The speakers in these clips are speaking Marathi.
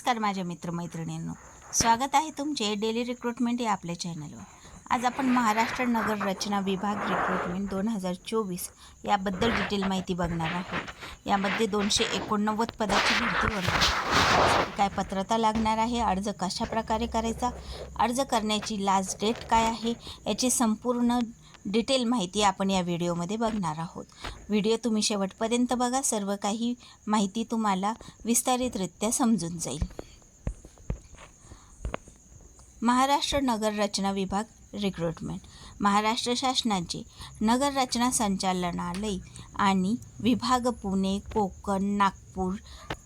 नमस्कार माझ्या मित्रमैत्रिणींनो. स्वागत आहे तुमचे डेली रिक्रुटमेंट या आपल्या चॅनलवर आज आपण महाराष्ट्र नगर रचना विभाग रिक्रुटमेंट दोन हजार चोवीस याबद्दल डिटेल माहिती बघणार आहोत. यामध्ये दोनशे एकोणनव्वद पदाची भरती होणार काय पात्रता लागणार आहे? अर्ज कशा प्रकारे करायचा? अर्ज करण्याची लास्ट डेट काय आहे? याची संपूर्ण डिटेल माहिती आपण या व्हिडिओमध्ये बघणार आहोत. व्हिडिओ तुम्ही शेवटपर्यंत बघा. सर्व काही माहिती तुम्हाला विस्तारितरित्या समजून जाईल. महाराष्ट्र नगर रचना विभाग रिक्रुटमेंट महाराष्ट्र शासनाचे नगर रचना संचालनालय आणि विभाग पुणे कोकण नागपूर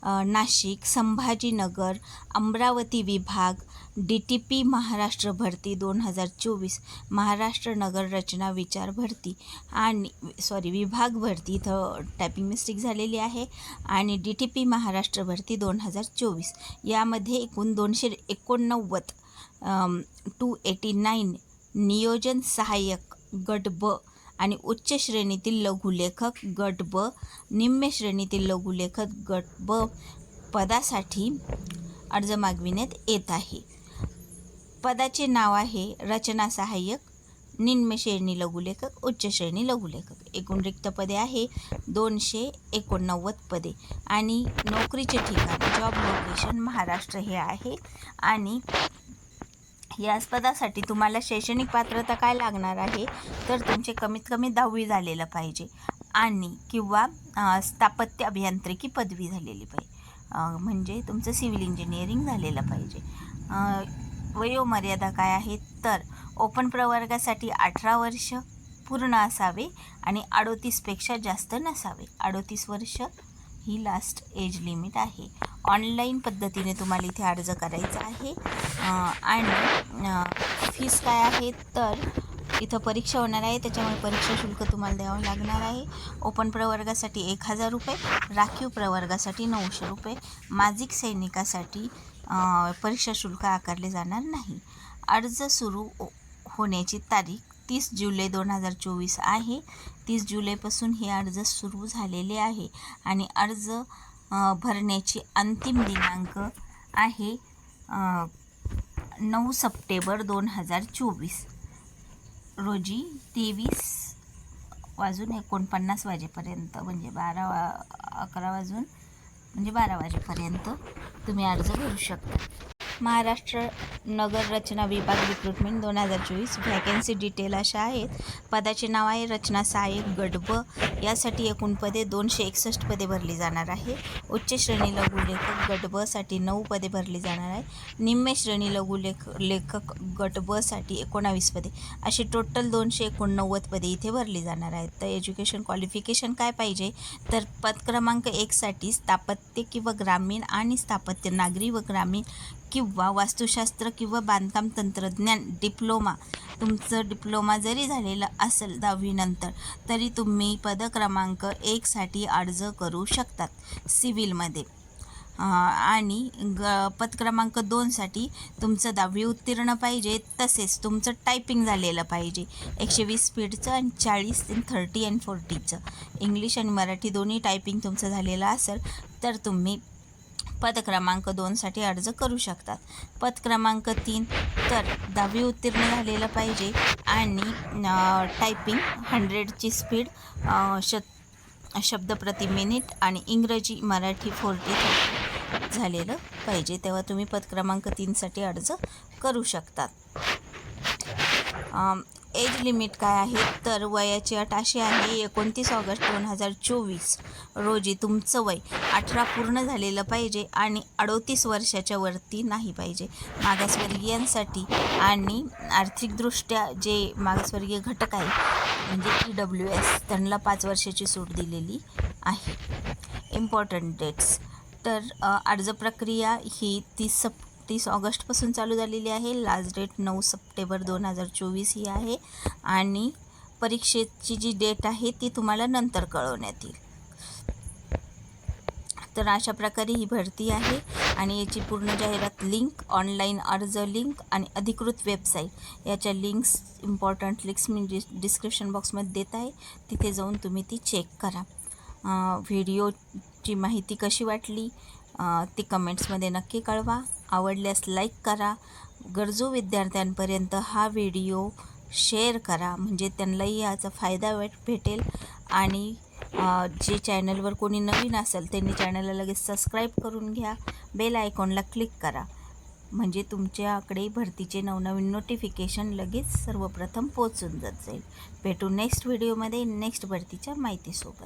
नाशिक संभाजीनगर अमरावती विभाग डी टी पी महाराष्ट्र भरती दोन हजार चोवीस महाराष्ट्र नगर रचना विचार भरती आणि सॉरी विभाग भरती इथं टायपिंग मिस्टेक झालेली आहे आणि डी टी पी महाराष्ट्र भरती दोन हजार चोवीस. यामध्ये एकूण दोनशे एकोणनव्वद टू एटी नाईन नियोजन सहाय्यक गट ब आणि उच्च श्रेणीतील लघुलेखक गट ब निम्न श्रेणीतील लघुलेखक गट ब पदासाठी अर्ज मागविण्यात येत आहे. पदाचे नाव आहे रचना सहाय्यक निम्न श्रेणी लघुलेखक उच्च श्रेणी लघुलेखक. एकूण रिक्त पदे आहे दोनशे एकोणनव्वद पदे. आणि नोकरीचे ठिकाण जॉब लोकेशन महाराष्ट्र हे आहे. आणि या पदासाठी तुम्हाला शैक्षणिक पात्रता काय लागणार आहे तर तुमचे कमीत कमी दहावी झालेलं पाहिजे आणि किंवा स्थापत्य अभियांत्रिकी पदवी झालेली पाहिजे. म्हणजे तुमचं सिव्हिल इंजिनिअरिंग झालेलं पाहिजे. वयोमर्यादा काय आहे तर ओपन प्रवर्गासाठी अठरा वर्ष पूर्ण असावे आणि अडोतीसपेक्षा जास्त नसावे. अडोतीस वर्ष ही लास्ट एज लिमिट आहे. ऑनलाईन पद्धतीने तुम्हाला इथे अर्ज करायचा आहे. आणि फीस काय आहे तर इथं परीक्षा होणार आहे. त्याच्यामुळे परीक्षा शुल्क तुम्हाला द्यावं लागणार आहे. ओपन प्रवर्गासाठी एक हजार रुपये राखीव प्रवर्गासाठी नऊशे रुपये. माजिक सैनिकासाठी परीक्षा शुल्क आकारले जाणार नाही. अर्ज सुरू हो, होण्याची तारीख तीस जुलै दोन हजार चोवीस आहे. तीस जुलैपासून हे अर्ज सुरू झालेले आहे. आणि अर्ज भरण्याची अंतिम दिनांक आहे नऊ सप्टेंबर दोन हजार चोवीस. रोजी तेवीस वाजून एकोणपन्नास वाजेपर्यंत म्हणजे बारा वा अकरा वाजून म्हणजे बारा वाजेपर्यंत तुम्ही अर्ज भरू शकता. महाराष्ट्र नगर रचना विभाग रिक्रुटमेंट दोन हजार चोवीस. व्हॅकन्सी डिटेल अशा आहेत. पदाचे नाव आहे रचना सहाय्यक गडब. यासाठी एकूण पदे दोनशे एकसष्ट पदे भरली जाणार आहे. उच्च श्रेणी लघुलेखक गटबसाठी नऊ पदे भरली जाणार आहे. निम्न श्रेणी लघुलेख लेखक गटबसाठी एकोणावीस पदे. अशी टोटल दोनशे एकोणनव्वद पदे इथे भरली जाणार आहेत. तर एज्युकेशन क्वालिफिकेशन काय पाहिजे? तर पद क्रमांक एकसाठी स्थापत्य किंवा ग्रामीण आणि स्थापत्य नागरी व ग्रामीण किंवा वास्तुशास्त्र किंवा बांधकाम तंत्रज्ञान डिप्लोमा तुमचं डिप्लोमा जरी झालेलं असेल दहावीनंतर तरी तुम्ही पदक्रमांक एकसाठी अर्ज करू शकतात सिव्हिलमध्ये. आणि ग पद क्रमांक दोनसाठी तुमचं दहावी उत्तीर्ण पाहिजे तसेच तुमचं टायपिंग झालेलं पाहिजे. एकशे वीस स्पीडचं आणि चाळीस थर्टी आणि फोर्टीचं इंग्लिश आणि मराठी दोन्ही टायपिंग तुमचं झालेलं असेल तर तुम्ही पद क्रमांक दोनसाठी अर्ज करू शकतात. पद क्रमांक तीन तर दहावी उत्तीर्ण झालेलं पाहिजे आणि टायपिंग हंड्रेडची स्पीड श शब्द प्रति मिनिट आणि इंग्रजी मराठी फोर्टी झालेलं पाहिजे. तेव्हा तुम्ही पद क्रमांक तीनसाठी अर्ज करू शकतात. एज लिमिट काय आहे? तर वयाची अट अशी आहे एकोणतीस ऑगस्ट दोन हजार चोवीस. रोजी तुमचं वय अठरा पूर्ण झालेलं पाहिजे आणि अडोतीस वर्षाच्या वरती नाही पाहिजे. मागासवर्गीयांसाठी आणि आर्थिकदृष्ट्या जे मागासवर्गीय घटक आहे म्हणजे ई डब्ल्यू एस त्यांना पाच वर्षाची सूट दिलेली आहे. इम्पॉर्टंट डेट्स तर अर्ज प्रक्रिया ही तीस सप तीस ऑगस्टपासून चालू झालेली आहे. लास्ट डेट नऊ सप्टेंबर दोन हजार चोवीस ही आहे आणि परीक्षेची जी डेट आहे ती तुम्हाला नंतर कळवण्यात येईल. तर अशा प्रकारे ही भरती आहे आणि याची पूर्ण जाहिरात लिंक ऑनलाईन अर्ज लिंक आणि अधिकृत वेबसाईट याच्या लिंक्स इम्पॉर्टंट लिंक्स मी डिस डिस्क्रिप्शन बॉक्समध्ये देत आहे. तिथे जाऊन तुम्ही ती चेक करा. व्हिडिओची माहिती कशी वाटली ती कमेंट्समध्ये नक्की कळवा. आवडल्यास लाईक करा. गरजू विद्यार्थ्यांपर्यंत हा व्हिडिओ शेअर करा. म्हणजे त्यांनाही याचा फायदा भेट भेटेल. आणि जे चॅनलवर कोणी नवीन असेल त्यांनी चॅनलला लगेच सबस्क्राईब करून घ्या. बेल आयकॉनला क्लिक करा. म्हणजे तुमच्याकडे भरतीचे नवनवीन नोटिफिकेशन लगेच सर्वप्रथम पोचून जात जाईल. भेटू नेक्स्ट व्हिडिओमध्ये नेक्स्ट भरतीच्या माहितीसोबत.